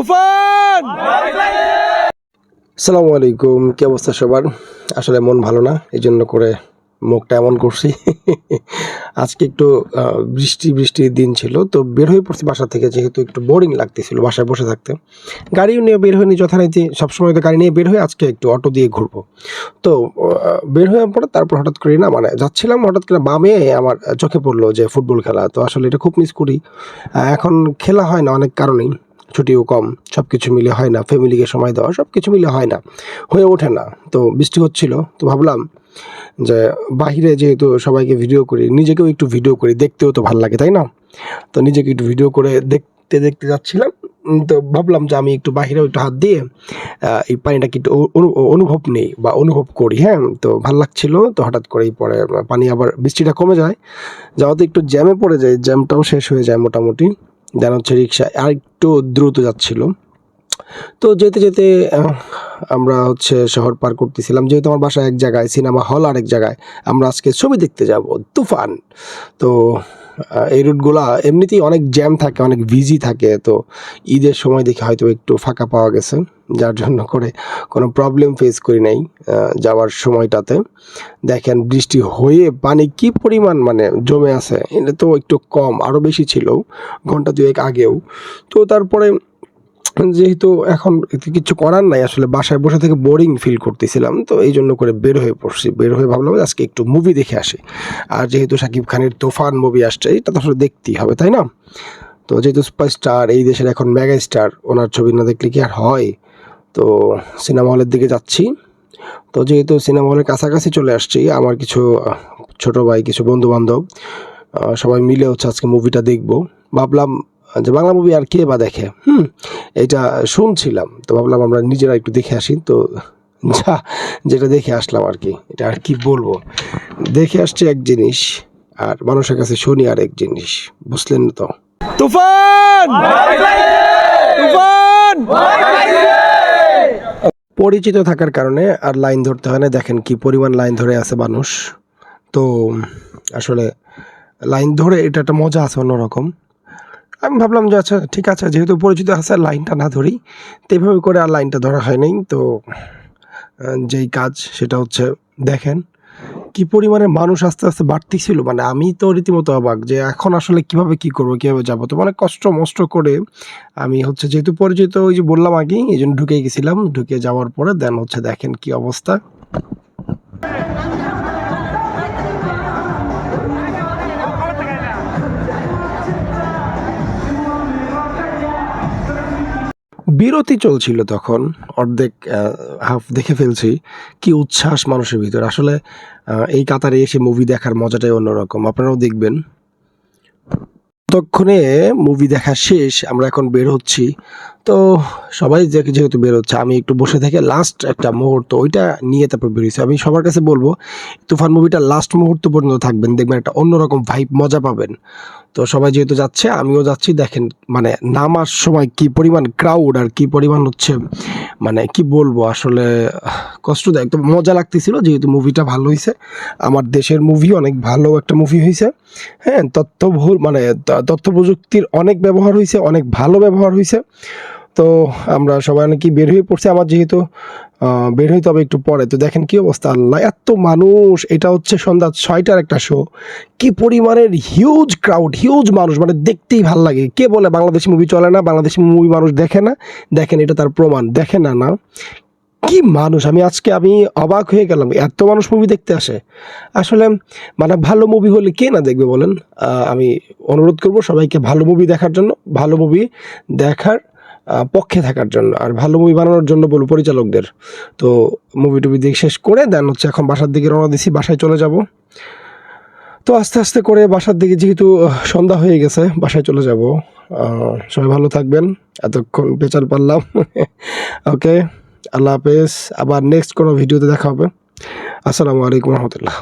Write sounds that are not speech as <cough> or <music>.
তুফান! আসসালামু আলাইকুম, কি অবস্থা সবার? আসলে মন ভালো না এই জন্য করে মুখটা এমন করছি। আজকে একটু বৃষ্টি, বৃষ্টির দিন ছিল, তো বের হয়ে পড়ছি বাসা থেকে, যেহেতু একটু বোরিং লাগতেছিল বাসায় বসে থাকতে। গাড়িও নিয়ে বের হয়নি, যথারীতি সবসময় তো গাড়ি নিয়ে বের হয়ে আজকে একটু অটো দিয়ে ঘুরবো। তো বের হয়ে পরে তারপর হঠাৎ করে না মানে যাচ্ছিলাম, হঠাৎ করে বামে আমার চোখে পড়ল যে ফুটবল খেলা, তো আসলে এটা খুব মিস করি। এখন খেলা হয় না অনেক কারণেই। ছুটিও কম সব কিছু মিলে হয় না ফ্যামিলিকে সময় দেওয়া সব কিছু মিলে হয় না, হয়ে ওঠে না। তো বৃষ্টি হচ্ছিল, তো ভাবলাম যে বাহিরে যেহেতু সবাইকে ভিডিও করি, নিজেকেও একটু ভিডিও করি, দেখতেও তো ভালো লাগে, তাই না? তো নিজেকে একটু ভিডিও করে দেখতে দেখতে যাচ্ছিলাম, তো ভাবলাম যে আমি একটু বাহিরেও একটু হাত দিয়ে এই পানিটাকে একটু অনু- অনুভব নেই বা অনুভব করি হ্যাঁ? তো ভালো লাগছিল, তো হঠাৎ করেই পরে পানি আবার বৃষ্টিটা কমে যায়, যাওয়াতে একটু জ্যামে পড়ে যায় জ্যামটাও শেষ হয়ে যায় মোটামুটি। দেন হচ্ছে রিক্সা, আরেকটু দ্রুত যাচ্ছিল। তো যেতে যেতে আমরা হচ্ছে শহর পার করতেছিলাম। যেহেতু আমার বাসা এক জায়গায়, সিনেমা হল আরেক জায়গায়, আমরা আজকে ছবি দেখতে যাব, তুফান। তো এই রুটগুলা এমনিতেই অনেক জ্যাম থাকে, অনেক বিজি থাকে, তো ঈদের সময় দেখে হয়তো একটু ফাঁকা পাওয়া গেছে, যার জন্য করে কোনো প্রবলেম ফেস করি নাই যাওয়ার সময়টাতে। দেখেন, বৃষ্টি হয়ে পানি কি পরিমাণ মানে জমে আছে, এটা তো একটু কম আরও বেশি ছিল, ঘণ্টা দুয়েক আগেও। তো তারপরে যেহেতু এখন কিছু করার নাই, আসলে বাসায় বসে থেকে বোরিং ফিল করতেছিলাম, তো এই জন্য করে বের হয়ে পড়ছি। বের হয়ে ভাবলাম আজকে একটু মুভি দেখে আসি। আর যেহেতু শাকিব খানের তুফান মুভি আসছে, এটা তো আসলে দেখতেই হবে, তাই না? তো যেহেতু সুপারস্টার এই দেশের এখন মেগা স্টার ওনার ছবি না দেখলে কি আর হয়? তো সিনেমা হলের দিকে যাচ্ছি। তো যেহেতু সিনেমা হলের কাছাকাছি চলে আসছি, আমার কিছু, ছোট ভাই, কিছু বন্ধু বান্ধব সবাই মিলে হচ্ছে আজকে মুভিটা দেখব। ভাবলাম যে বাংলা মুভি আর কে বা দেখে? হুম এটা শুনছিলাম। তো ভাবলাম আমরা নিজেরা একটু দেখে আসি। তো যা যেটা দেখে আসলাম আর কি। এটা আর কি বলব? দেখে আসছি এক জিনিস আর মানুষের কাছে শুনি আর এক জিনিস। বুঝলেন তো? তুফান! তুফান! পরিচিত থাকার কারণে আর লাইন ধরতে হয় না। দেখেন কি পরিমাণ লাইন ধরে আছে মানুষ। তো আসলে লাইন ধরে এটা একটা মজা আছে অন্যরকম। আমি ভাবলাম যে আচ্ছা ঠিক আছে, যেহেতু পরিচিত আছে, লাইনটা না ধরি। তো এইভাবে করে আর লাইনটা ধরা হয় নাই তো যেই কাজ, সেটা হচ্ছে, দেখেন, কি পরিমাণে মানুষ আস্তে আস্তে বাড়তেছিল। মানে আমি তো রীতিমতো অবাক যে, এখন আসলে কীভাবে কি করব, কীভাবে যাব? তো মানে কষ্ট মষ্ট করে আমি হচ্ছে, যেহেতু পরিচিত, ওই যে বললাম আগেই এই জন্য ঢুকে গেছিলাম। ঢুকে যাওয়ার পরে, দেন হচ্ছে, দেখেন কি অবস্থা। বিরতি চলছিল তখন, অর্ধেক হাফ দেখে ফেলছি কি উচ্ছ্বাস মানুষের ভিতর। আসলে এই কাতারে এসে মুভি দেখার মজাটাই অন্যরকম। আপনারাও দেখবেন। ততক্ষণে মুভি দেখা শেষ, আমরা এখন বের হচ্ছি তো সবাই যেহেতু বেরোচ্ছে, আমি একটু বসে থেকে লাস্ট একটা মুহূর্ত ওইটা নিয়ে তারপর বেরিয়েছি আমি সবার কাছে বলব, তুফান মুভিটা লাস্ট মুহূর্ত পর্যন্ত থাকবেন, দেখবেন একটা অন্যরকম ভাইব মজা পাবেন। তো সবাই যেহেতু যাচ্ছে, আমিও যাচ্ছি, দেখেন মানে নামার সময় কি পরিমাণ ক্রাউড আর কি পরিমাণ হচ্ছে মানে কি বলব, আসলে, কষ্টদায়ক। তো মজা লাগতেছিল, যেহেতু মুভিটা ভালো হয়েছে আমার দেশের মুভি অনেক ভালো একটা মুভি হয়েছে হ্যাঁ তথ্য ভুল মানে তথ্য প্রযুক্তির অনেক ব্যবহার হয়েছে অনেক ভালো ব্যবহার হয়েছে তো আমরা সবাই নাকি বের হয়ে পড়ছে আমার যেহেতু বের হইতে হবে একটু পরে। তো দেখেন কি অবস্থা, আল্লাহ, এত মানুষ, এটা হচ্ছে সন্ধ্যা ছয়টার একটা শো কি পরিমাণের হিউজ ক্রাউড হিউজ মানুষ মানে দেখতেই ভালো লাগে। কে বলে বাংলাদেশি মুভি চলে না, বাংলাদেশি মুভি মানুষ দেখে না? দেখেন, এটা তার প্রমাণ। দেখে না না। কি মানুষ, আমি আজকে আমি অবাক হয়ে গেলাম, এত মানুষ মুভি দেখতে আসে। আসলে মানে ভালো মুভি হলে কে না দেখবে বলেন? আমি অনুরোধ করব সবাইকে ভালো মুভি দেখার জন্য, ভালো মুভি দেখার পক্ষে থাকার জন্য আর ভালো মুভি বানানোর জন্য বলব পরিচালকদের। তো মুভি টুভি দেখে শেষ করে দেন হচ্ছে এখন বাসার দিকে রওনা দিছি, বাসায় চলে যাব। তো আস্তে আস্তে করে বাসার দিকে যেহেতু সন্ধ্যা হয়ে গেছে, বাসায় চলে যাব। সবাই ভালো থাকবেন। এতক্ষণ পেচার পারলাম। <laughs> ওকে আল্লাহ হাফেজ। আবার নেক্সট কোনো ভিডিওতে দেখা হবে। আসসালামু আলাইকুম রহমতুল্লাহ।